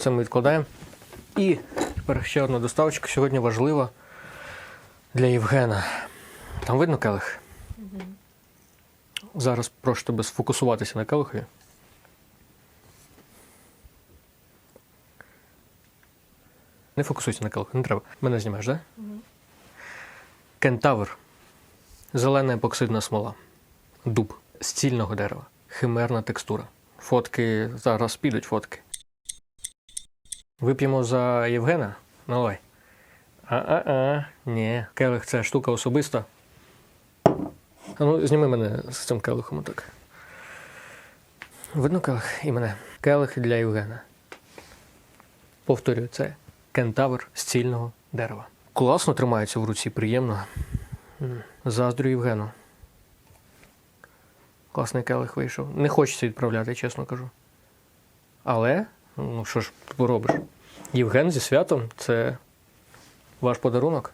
Це ми відкладаємо. І тепер ще одна доставочка сьогодні важлива для Євгена. Там видно келих? Зараз прошу тебе сфокусуватися на келихові. Не фокусуйся на келиху, не треба. Мене знімаєш, так? Да? Кентавр. Зелена епоксидна смола. Дуб з цільного дерева. Химерна текстура. Фотки зараз підуть фотки. Вип'ємо за Євгена? Наливай. А-а-а. Ні. Келих це штука особиста. А ну, зніми мене з цим келихом отак. Видно келих і мене. Келих для Євгена. Повторюю, це кентавр з цільного дерева. Класно тримається в руці, приємно. Заздрю Євгену. Класний келих вийшов. Не хочеться відправляти, чесно кажу. Але, ну що ж поробиш? Євген зі святом це ваш подарунок.